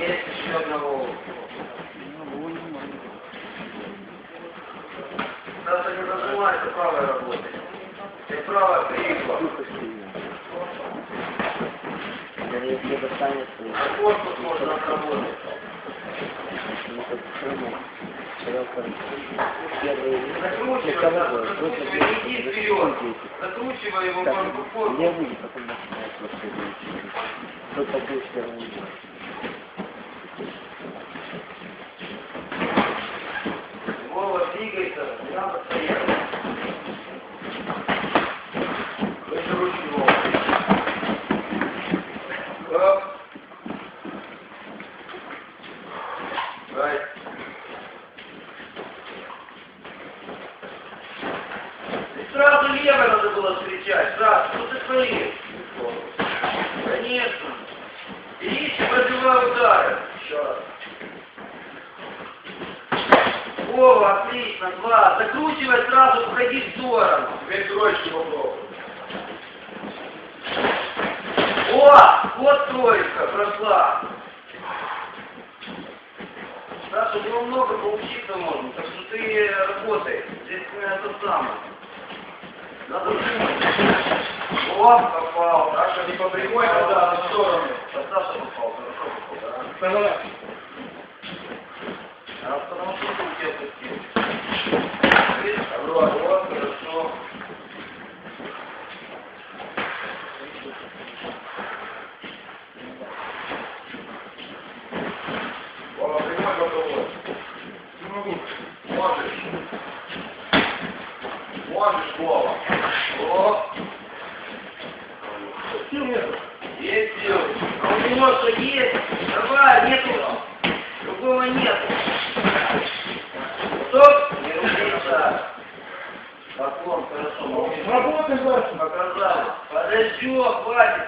Есть еще одного. Надо не зажимайся правой работой. Ты правая пригла. Даже если достанется, А корпус можно отработать. Закручивай, его корпус. я выйду, потом начинается вот это. Кто-то будет первым делать. Вова, двигайся, не надо стоять. Right. Сразу левой надо было встречать, сразу. Что ты творишь? Конечно. Иди, пробивай удары. Еще раз. Вова, отлично, два. Закручивай сразу, входи в сторону. Теперь троечку попробуй. О, вот троечка прошла. Саша, у него много поучиться можно, так что ты работай. Здесь э, то самое. О, попал. Саша, не по прямой, а да, на сторону. Саша попал, хорошо попал, да? А потому что у тебя пустил. Видишь, вот, вот, хорошо. Вова, прямой боковой. Не могу. Можешь. Можешь, Вова. О. Сил нет. Есть силы. А у него что есть? Давай, нету. Другого нет. Стоп. Не рубиться. Поклон, хорошо. Работай дальше. Показали. Подожди, хватит.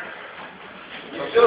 И все.